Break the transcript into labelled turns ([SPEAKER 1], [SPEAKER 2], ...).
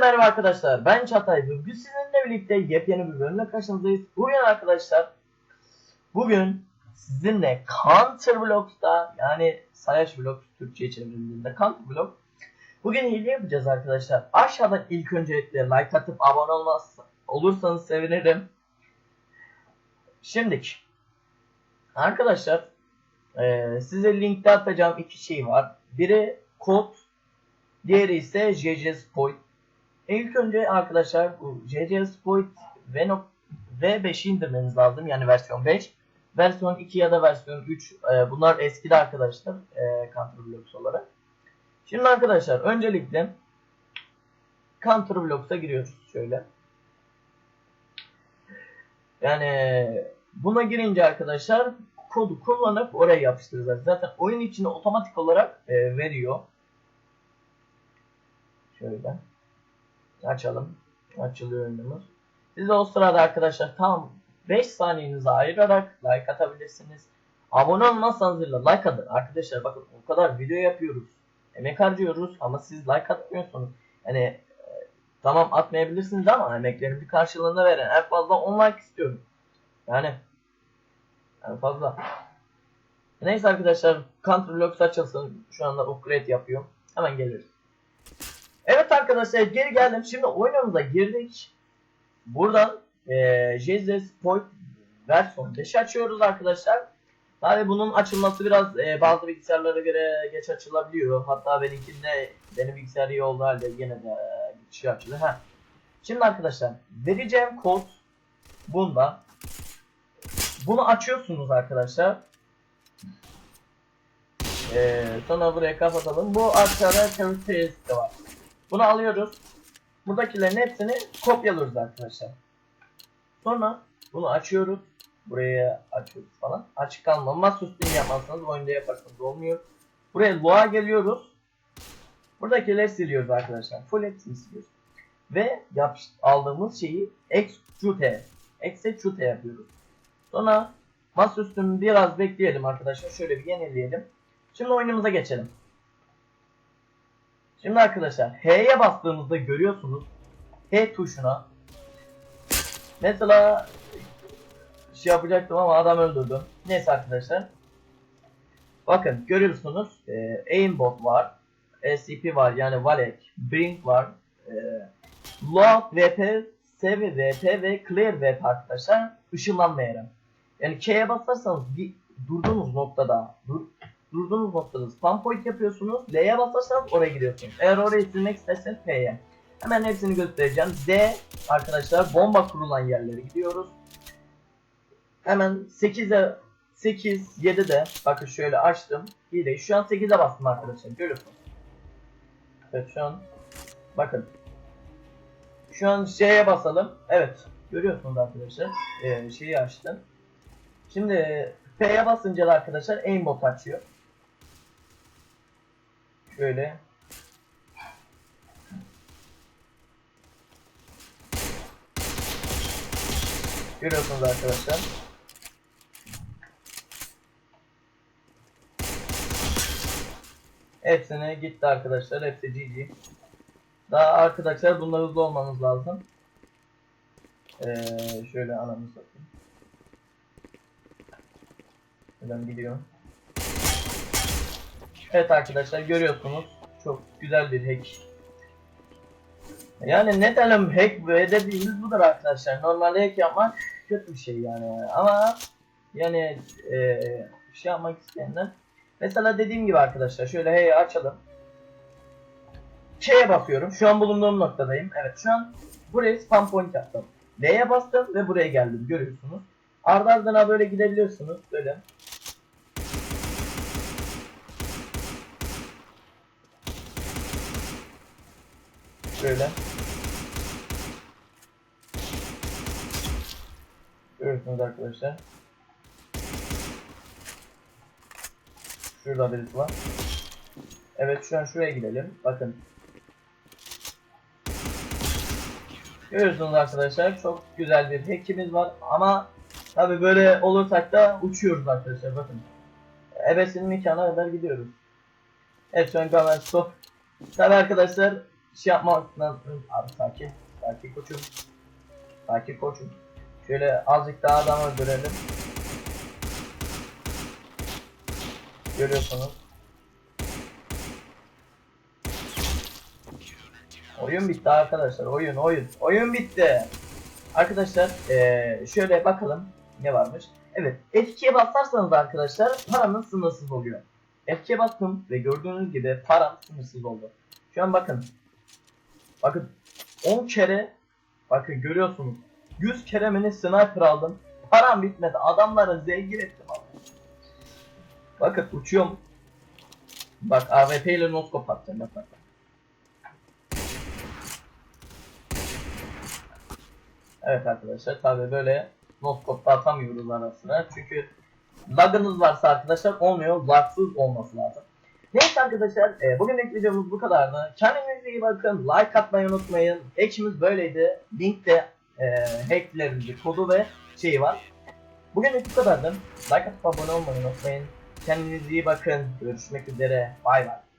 [SPEAKER 1] merhaba arkadaşlar. Ben Çatay. Bugün sizinle birlikte yepyeni bir bölümle karşınızdayız. Bugün arkadaşlar bugün sizinle Counter Blocks'ta yani Sayaç Blok Türkçe'ye çevrildiğinde Counter Block Bugün hile yapacağız arkadaşlar. Aşağıdan ilk öncelikle like atıp abone olmaz olursanız sevinirim. Şimdiki arkadaşlar eee, size linkte atacağım iki şey var. Biri kod Diğeri ise JJ Spoit. İlk önce arkadaşlar bu JJ Spoit V V5'i indirmeniz lazım yani versiyon 5. Versiyon 2 ya da versiyon 3 e, bunlar eskidi arkadaşlar e, Counter olarak. Şimdi arkadaşlar öncelikle Counter Blocks'a giriyoruz şöyle. Yani buna girince arkadaşlar kodu kullanıp oraya yapıştıracağız. Zaten oyun içinde otomatik olarak e, veriyor. Şöyle. Açalım. Açılıyor oyunumuz. Siz de o sırada arkadaşlar tam 5 saniyenizi ayırarak like atabilirsiniz. Abone olmazsanız bile like atın. Arkadaşlar bakın o kadar video yapıyoruz. Emek harcıyoruz ama siz like atmıyorsunuz. Yani e, tamam atmayabilirsiniz ama emeklerin bir karşılığını veren en fazla 10 like istiyorum. Yani en fazla. Neyse arkadaşlar Counter Blocks açılsın. Şu anda upgrade yapıyorum. Hemen gelirim. Arkadaşlar geri geldim. Şimdi oyunumuza girdik. Buradan e, JZ Point versiyon 5 açıyoruz arkadaşlar. Tabi bunun açılması biraz e, bazı bilgisayarlara göre geç açılabiliyor. Hatta benimkinde benim bilgisayar iyi olduğu halde yine de e, şey açılıyor. Heh. Şimdi arkadaşlar vereceğim kod bunda. Bunu açıyorsunuz arkadaşlar. E, sonra buraya kapatalım. Bu aşağıda characteristic var. Bunu alıyoruz. Buradakilerin hepsini kopyalıyoruz arkadaşlar. Sonra bunu açıyoruz. Buraya açıyoruz falan. Açık kalma. Masaüstü yapmazsanız oyunda yaparsanız olmuyor. Buraya loğa geliyoruz. Buradakileri siliyoruz arkadaşlar. Full hepsini siliyoruz. Ve yap, aldığımız şeyi execute. Execute yapıyoruz. Sonra masaüstünü biraz bekleyelim arkadaşlar. Şöyle bir yenileyelim. Şimdi oyunumuza geçelim. Şimdi arkadaşlar H'ye bastığımızda görüyorsunuz H tuşuna mesela şey yapacaktım ama adam öldürdüm. Neyse arkadaşlar. Bakın görüyorsunuz e, aimbot var. SCP var yani Valek, Brink var. E, Load VP, Save VP ve Clear VP arkadaşlar ışınlanma yeri. Yani K'ye basarsanız bir durduğunuz noktada dur, durduğunuz noktada spam point yapıyorsunuz. L'ye basarsanız oraya gidiyorsunuz. Eğer orayı silmek isterseniz P'ye. Hemen hepsini göstereceğim. D arkadaşlar bomba kurulan yerlere gidiyoruz. Hemen 8'e 8 7'de bakın şöyle açtım. Hileyi şu an 8'e bastım arkadaşlar. Görüyorsunuz. Evet şu an bakın. Şu an J'ye basalım. Evet. Görüyorsunuz arkadaşlar. Ee, şeyi açtım. Şimdi P'ye basınca da arkadaşlar aimbot açıyor. Şöyle. Görüyorsunuz arkadaşlar. Hepsine gitti arkadaşlar. Hepsi GG. Daha arkadaşlar bunda hızlı olmanız lazım. Ee, şöyle anamı satayım. Buradan gidiyorum. Evet arkadaşlar görüyorsunuz. Çok güzel bir hack. Yani ne diyelim hack ve dediğimiz budur arkadaşlar. Normalde hack yapmak kötü bir şey yani. Ama yani e, şey yapmak isteyenler. Mesela dediğim gibi arkadaşlar şöyle hey açalım. Şeye basıyorum. Şu an bulunduğum noktadayım. Evet şu an buraya spam point yaptım. L'ye bastım ve buraya geldim. Görüyorsunuz. Ardı ardına böyle gidebiliyorsunuz. Böyle. Böyle. Görüyorsunuz arkadaşlar. Şurada birisi var. Evet şu an şuraya gidelim. Bakın. Görüyorsunuz arkadaşlar çok güzel bir hackimiz var ama tabi böyle olursak da uçuyoruz arkadaşlar bakın. Ebesinin nikahına kadar gidiyoruz. Evet şu an kamera stop. Tabi arkadaşlar şey yapmak lazım. Abi sakin. Sakin koçum. Sakin koçum. Şöyle azıcık daha adam öldürelim. Görüyorsunuz. Oyun bitti arkadaşlar. Oyun oyun. Oyun bitti. Arkadaşlar eee, şöyle bakalım ne varmış. Evet F2'ye basarsanız arkadaşlar paranız sınırsız oluyor. F2'ye bastım ve gördüğünüz gibi param sınırsız oldu. Şu an bakın. Bakın 10 kere bakın görüyorsunuz. 100 kere mini sniper aldım. Param bitmedi. Adamları zengin ettim abi. Bakın uçuyorum. Bak AWP ile noskop atacağım bak. bak. Evet arkadaşlar tabi böyle noskopta atamıyoruz arasına çünkü lagınız varsa arkadaşlar olmuyor lagsız olması lazım. Neyse arkadaşlar e, bugünlük videomuz bu kadardı. Kendinize iyi bakın like atmayı unutmayın. Hackimiz böyleydi. Linkte e, hacklerimizin kodu ve şeyi var. Bugünlük bu kadardı. Like atıp abone olmayı unutmayın. Kendinize iyi bakın. Görüşmek üzere. Bay bay.